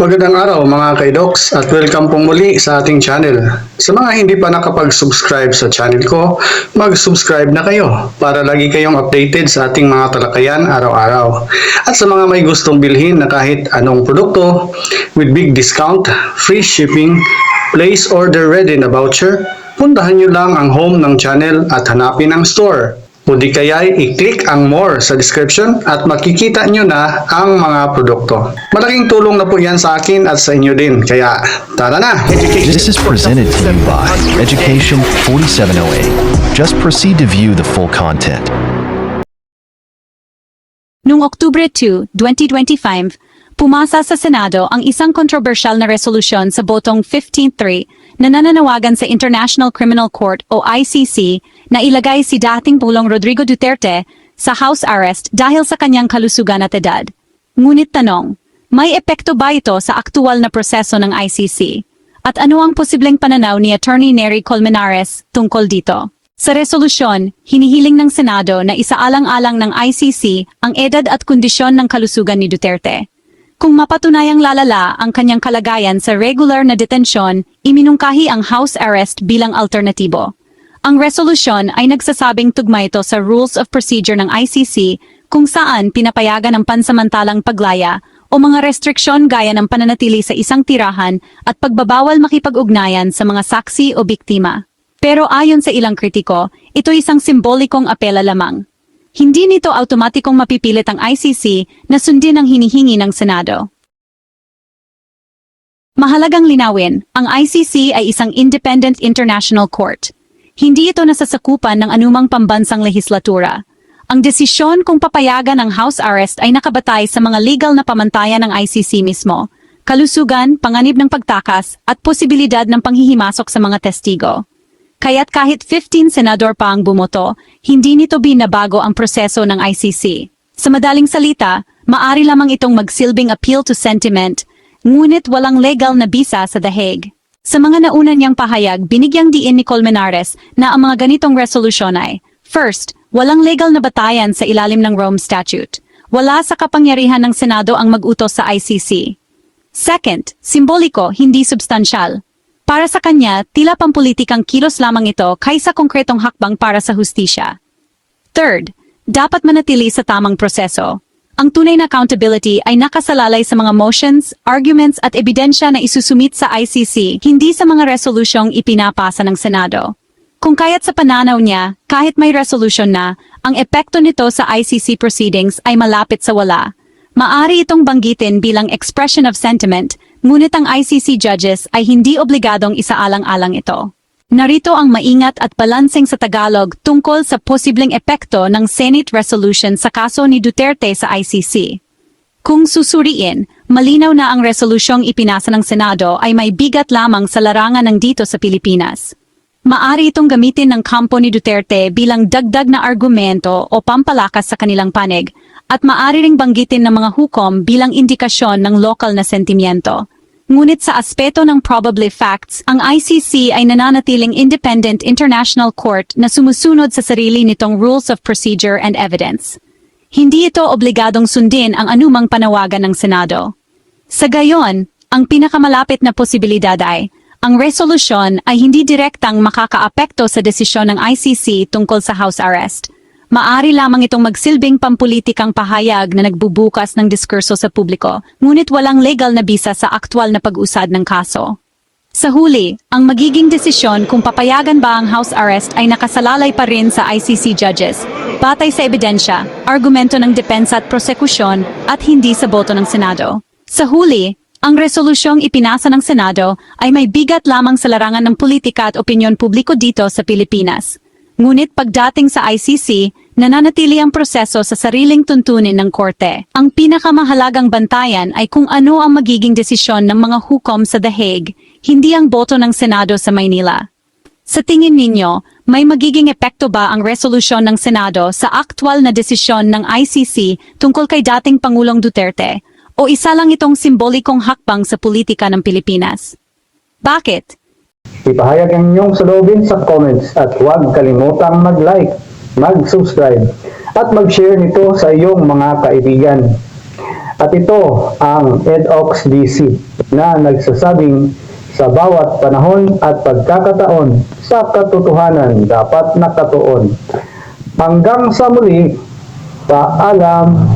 Magandang araw mga kaidoks at welcome pong muli sa ating channel. Sa mga hindi pa nakapag-subscribe sa channel ko, mag-subscribe na kayo para lagi kayong updated sa ating mga talakayan araw-araw. At sa mga may gustong bilhin na kahit anong produkto with big discount, free shipping, place order ready na voucher, puntahan nyo lang ang home ng channel at hanapin ang store. O di kaya i-click ang more sa description at makikita nyo na ang mga produkto. Malaking tulong na po yan sa akin at sa inyo din. Kaya tara na! This is presented to you by Education 4708. Just proceed to view the full content. Noong Oktubre 2, 2025, pumasa sa Senado ang isang kontrobersyal na resolusyon sa botong 15-3 na nananawagan sa International Criminal Court o ICC na ilagay si dating Pulong Rodrigo Duterte sa house arrest dahil sa kanyang kalusugan at edad. Ngunit tanong, may epekto ba ito sa aktual na proseso ng ICC? At ano ang posibleng pananaw ni Attorney Nery Colmenares tungkol dito? Sa resolusyon, hinihiling ng Senado na isaalang-alang ng ICC ang edad at kondisyon ng kalusugan ni Duterte. Kung mapatunayang lalala ang kanyang kalagayan sa regular na detensyon, iminungkahi ang house arrest bilang alternatibo. Ang resolusyon ay nagsasabing tugma ito sa Rules of Procedure ng ICC kung saan pinapayagan ang pansamantalang paglaya o mga restriksyon gaya ng pananatili sa isang tirahan at pagbabawal makipag-ugnayan sa mga saksi o biktima. Pero ayon sa ilang kritiko, ito isang simbolikong apela lamang. Hindi nito automatikong mapipilit ang ICC na sundin ang hinihingi ng Senado. Mahalagang linawin, ang ICC ay isang independent international court. Hindi ito nasasakupan ng anumang pambansang lehislatura. Ang desisyon kung papayagan ang house arrest ay nakabatay sa mga legal na pamantayan ng ICC mismo, kalusugan, panganib ng pagtakas, at posibilidad ng panghihimasok sa mga testigo. Kaya't kahit 15 senador pa ang bumoto, hindi nito binabago ang proseso ng ICC. Sa madaling salita, maari lamang itong magsilbing appeal to sentiment, ngunit walang legal na bisa sa The Hague. Sa mga nauna niyang pahayag, binigyang diin ni Colmenares na ang mga ganitong resolusyon ay, First, walang legal na batayan sa ilalim ng Rome Statute. Wala sa kapangyarihan ng Senado ang mag-utos sa ICC. Second, simboliko, hindi substansyal. Para sa kanya, tila pampulitikang kilos lamang ito kaysa konkretong hakbang para sa hustisya. Third, dapat manatili sa tamang proseso. Ang tunay na accountability ay nakasalalay sa mga motions, arguments at ebidensya na isusumit sa ICC, hindi sa mga resolusyong ipinapasa ng Senado. Kung kaya't sa pananaw niya, kahit may resolution na, ang epekto nito sa ICC proceedings ay malapit sa wala. Maari itong banggitin bilang expression of sentiment, ngunit ang ICC judges ay hindi obligadong isaalang-alang ito. Narito ang maingat at balanseng sa Tagalog tungkol sa posibleng epekto ng Senate resolution sa kaso ni Duterte sa ICC. Kung susuriin, malinaw na ang resolusyong ipinasa ng Senado ay may bigat lamang sa larangan ng dito sa Pilipinas. Maari itong gamitin ng kampo ni Duterte bilang dagdag na argumento o pampalakas sa kanilang panig, at maari ring banggitin ng mga hukom bilang indikasyon ng lokal na sentimiento. Ngunit sa aspeto ng probably facts, ang ICC ay nananatiling independent international court na sumusunod sa sarili nitong rules of procedure and evidence. Hindi ito obligadong sundin ang anumang panawagan ng Senado. Sa gayon, ang pinakamalapit na posibilidad ay, ang resolusyon ay hindi direktang makakaapekto sa desisyon ng ICC tungkol sa house arrest. Maari lamang itong magsilbing pampulitikang pahayag na nagbubukas ng diskurso sa publiko, ngunit walang legal na bisa sa aktwal na pag-usad ng kaso. Sa huli, ang magiging desisyon kung papayagan ba ang house arrest ay nakasalalay pa rin sa ICC judges, batay sa ebidensya, argumento ng depensa at prosekusyon, at hindi sa boto ng Senado. Sa huli, ang resolusyong ipinasa ng Senado ay may bigat lamang sa larangan ng politika at opinyon publiko dito sa Pilipinas. Ngunit pagdating sa ICC, nananatili ang proseso sa sariling tuntunin ng korte. Ang pinakamahalagang bantayan ay kung ano ang magiging desisyon ng mga hukom sa The Hague, hindi ang boto ng Senado sa Maynila. Sa tingin ninyo, may magiging epekto ba ang resolusyon ng Senado sa aktwal na desisyon ng ICC tungkol kay dating Pangulong Duterte o isa lang itong simbolikong hakbang sa politika ng Pilipinas? Bakit? Ipahayag ang inyong saloobin sa comments at huwag kalimutang mag-like, mag-subscribe at mag-share nito sa iyong mga kaibigan. At ito ang EDOX DC na nagsasabing sa bawat panahon at pagkakataon sa katotohanan dapat nakatuon. Hanggang sa muli, paalam